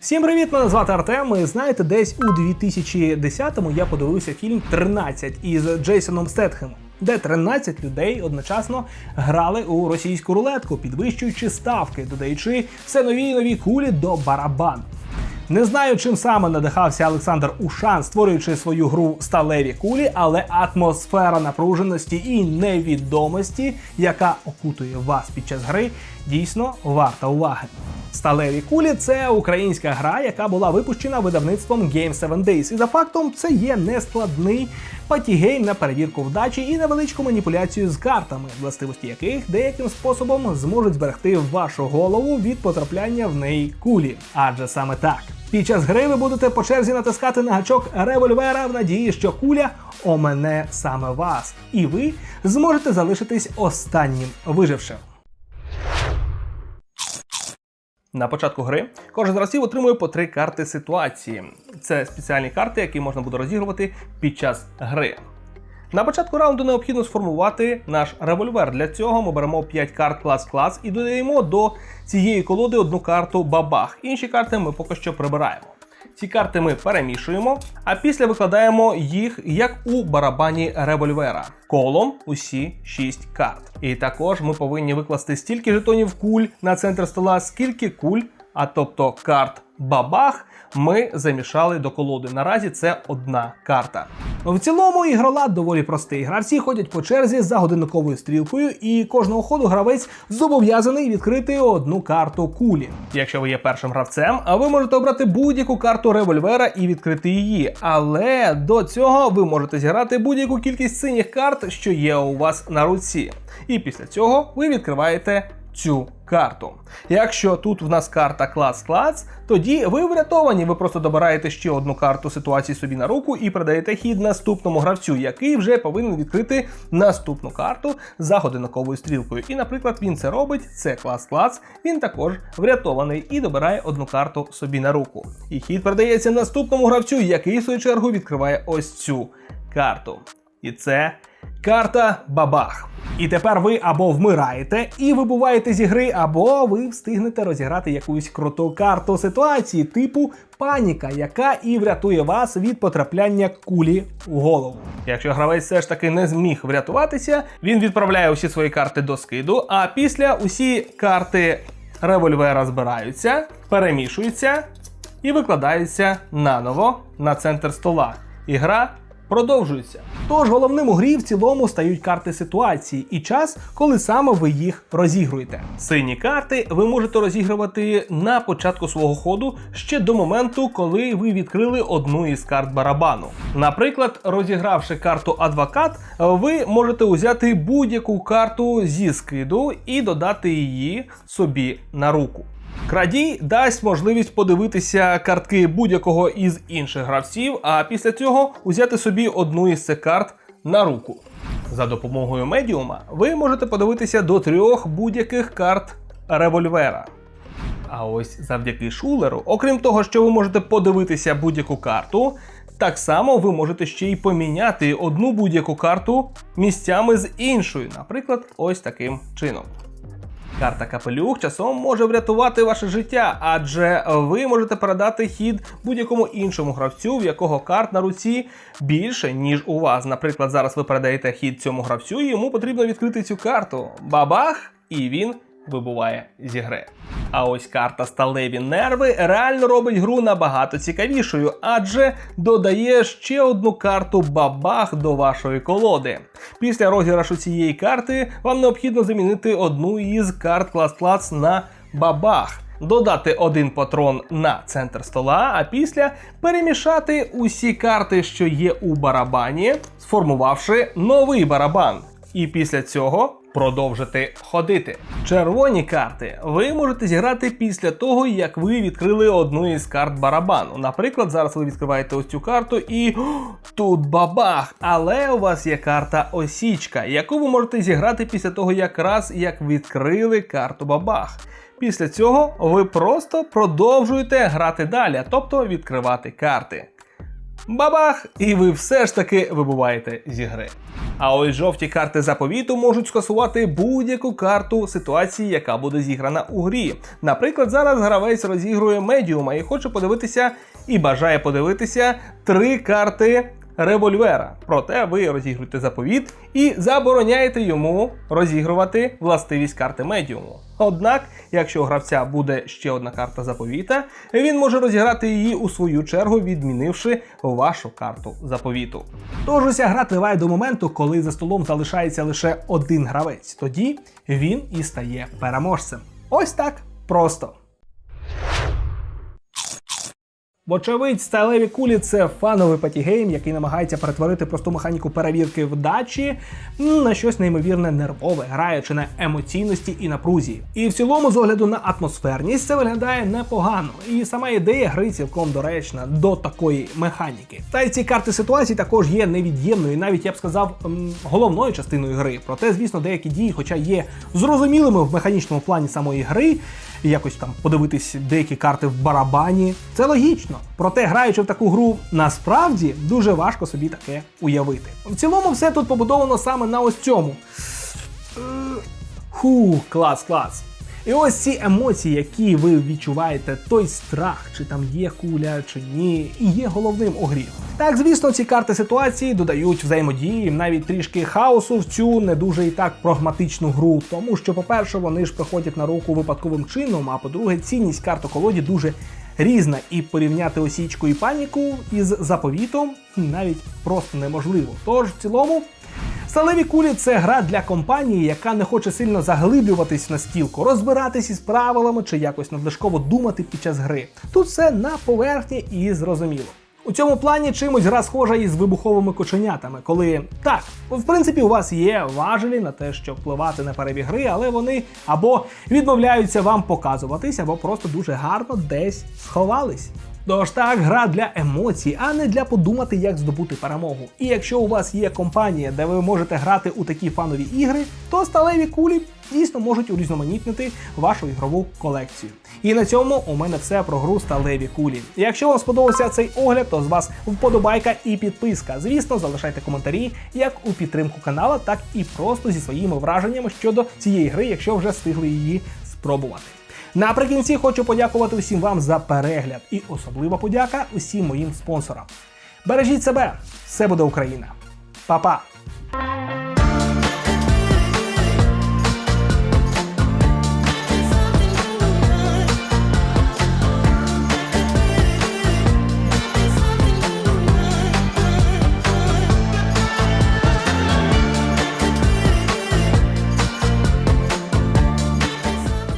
Всім привіт! Мене звати Артем. І знаєте, десь у 2010-му я подивився фільм «13» із Джейсоном Стетхемом, де 13 людей одночасно грали у російську рулетку, підвищуючи ставки, додаючи все нові і нові кулі до барабану. Не знаю, чим саме надихався Олександр Ушан, створюючи свою гру сталеві кулі, але атмосфера напруженості і невідомості, яка окутує вас під час гри, дійсно варта уваги. Сталеві кулі це українська гра, яка була випущена видавництвом Game 7 Days. І за фактом це є нескладний патігейм на перевірку вдачі і невеличку маніпуляцію з картами, властивості яких деяким способом зможуть зберегти вашу голову від потрапляння в неї кулі. Адже саме так. Під час гри ви будете по черзі натискати на гачок револьвера в надії, що куля омене саме вас, і ви зможете залишитись останнім вижившим. На початку гри кожен з разів отримує по три карти ситуації. Це спеціальні карти, які можна буде розігрувати під час гри. На початку раунду необхідно сформувати наш револьвер. Для цього ми беремо 5 карт клас-клас і додаємо до цієї колоди одну карту бабах. Інші карти ми поки що прибираємо. Ці карти ми перемішуємо, а після викладаємо їх як у барабані револьвера. Колом усі 6 карт. І також ми повинні викласти стільки жетонів куль на центр стола, скільки куль, а тобто карт бабах, ми замішали до колоди. Наразі це одна карта. В цілому ігролад доволі простий. Гравці ходять по черзі за годинниковою стрілкою, і кожного ходу гравець зобов'язаний відкрити одну карту кулі. Якщо ви є першим гравцем, ви можете обрати будь-яку карту револьвера і відкрити її. Але до цього ви можете зіграти будь-яку кількість синіх карт, що є у вас на руці. І після цього ви відкриваєте цю карту. Якщо тут в нас карта клас-клас, тоді ви врятовані. Ви просто добираєте ще одну карту ситуації собі на руку і передаєте хід наступному гравцю, який вже повинен відкрити наступну карту за годинниковою стрілкою. І, наприклад, він це робить, це клас-клас, він також врятований і добирає одну карту собі на руку. І хід передається наступному гравцю, який в свою чергу відкриває ось цю карту. І це карта Бабах. І тепер ви або вмираєте і вибуваєте зі гри, або ви встигнете розіграти якусь круту карту ситуації, типу паніка, яка і врятує вас від потрапляння кулі у голову. Якщо гравець все ж таки не зміг врятуватися, він відправляє усі свої карти до скиду, а після усі карти револьвера збираються, перемішуються і викладаються наново на центр стола. І гра продовжується. Тож головним у грі в цілому стають карти ситуації і час, коли саме ви їх розігруєте. Сині карти ви можете розігрувати на початку свого ходу ще до моменту, коли ви відкрили одну із карт барабану. Наприклад, розігравши карту адвокат, ви можете узяти будь-яку карту зі скиду і додати її собі на руку. Крадій дасть можливість подивитися картки будь-якого із інших гравців, а після цього узяти собі одну із цих карт на руку. За допомогою медіума ви можете подивитися до трьох будь-яких карт револьвера. А ось завдяки шулеру, окрім того, що ви можете подивитися будь-яку карту, так само ви можете ще й поміняти одну будь-яку карту місцями з іншою, наприклад, ось таким чином. Карта капелюх часом може врятувати ваше життя, адже ви можете передати хід будь-якому іншому гравцю, в якого карт на руці більше, ніж у вас. Наприклад, зараз ви передаєте хід цьому гравцю, і йому потрібно відкрити цю карту. Бабах! І він вибуває зі гри. А ось карта Сталеві нерви реально робить гру набагато цікавішою, адже додає ще одну карту бабах до вашої колоди. Після розіграшу цієї карти вам необхідно замінити одну із карт клас-клас на бабах. Додати один патрон на центр стола, а після перемішати усі карти, що є у барабані, сформувавши новий барабан. І після цього продовжити ходити. Червоні карти ви можете зіграти після того, як ви відкрили одну із карт барабану. Наприклад, зараз ви відкриваєте ось цю карту і тут бабах! Але у вас є карта осічка, яку ви можете зіграти після того, якраз як відкрили карту бабах. Після цього ви просто продовжуєте грати далі, тобто відкривати карти. Бабах! І ви все ж таки вибуваєте зі гри. А ось жовті карти заповіту можуть скасувати будь-яку карту ситуації, яка буде зіграна у грі. Наприклад, зараз гравець розігрує медіума і хоче подивитися і бажає подивитися три карти револьвера. Проте ви розігруєте заповіт і забороняєте йому розігрувати властивість карти медіуму. Однак, якщо у гравця буде ще одна карта заповіта, він може розіграти її у свою чергу, відмінивши вашу карту заповіту. Тож уся гра триває до моменту, коли за столом залишається лише один гравець. Тоді він і стає переможцем. Ось так просто. Вочевидь, сталеві кулі це фановий патігейм, який намагається перетворити просту механіку перевірки вдачі на щось неймовірне нервове, граючи на емоційності і напрузі. І в цілому, з огляду на атмосферність, це виглядає непогано. І сама ідея гри цілком доречна до такої механіки. Та й ці карти ситуацій також є невід'ємною, навіть я б сказав, головною частиною гри. Проте, звісно, деякі дії, хоча є зрозумілими в механічному плані самої гри, якось там подивитись деякі карти в барабані. Це логічно. Проте, граючи в таку гру, насправді дуже важко собі таке уявити. В цілому, все тут побудовано саме на ось цьому. Ху, клас, клас. І ось ці емоції, які ви відчуваєте, той страх, чи там є куля, чи ні, і є головним у грі. Так, звісно, ці карти ситуації додають взаємодії, навіть трішки хаосу в цю не дуже і так прагматичну гру, тому що, по-перше, вони ж приходять на руку випадковим чином, а по-друге, цінність карт у колоді дуже різна, і порівняти осічку і паніку із заповітом навіть просто неможливо. Тож, в цілому. Сталеві кулі це гра для компанії, яка не хоче сильно заглиблюватись в настілку, розбиратись із правилами чи якось надлишково думати під час гри. Тут все на поверхні і зрозуміло. У цьому плані чимось гра схожа із вибуховими коченятами, коли так, в принципі, у вас є важелі на те, щоб впливати на перебіг гри, але вони або відмовляються вам показуватись, або просто дуже гарно десь сховались. Тож так, гра для емоцій, а не для подумати, як здобути перемогу. І якщо у вас є компанія, де ви можете грати у такі фанові ігри, то сталеві кулі дійсно можуть урізноманітнити вашу ігрову колекцію. І на цьому у мене все про гру сталеві кулі. Якщо вам сподобався цей огляд, то з вас вподобайка і підписка. Звісно, залишайте коментарі як у підтримку канала, так і просто зі своїми враженнями щодо цієї гри, якщо вже встигли її спробувати. Наприкінці хочу подякувати усім вам за перегляд і особлива подяка усім моїм спонсорам. Бережіть себе, все буде Україна. Па-па!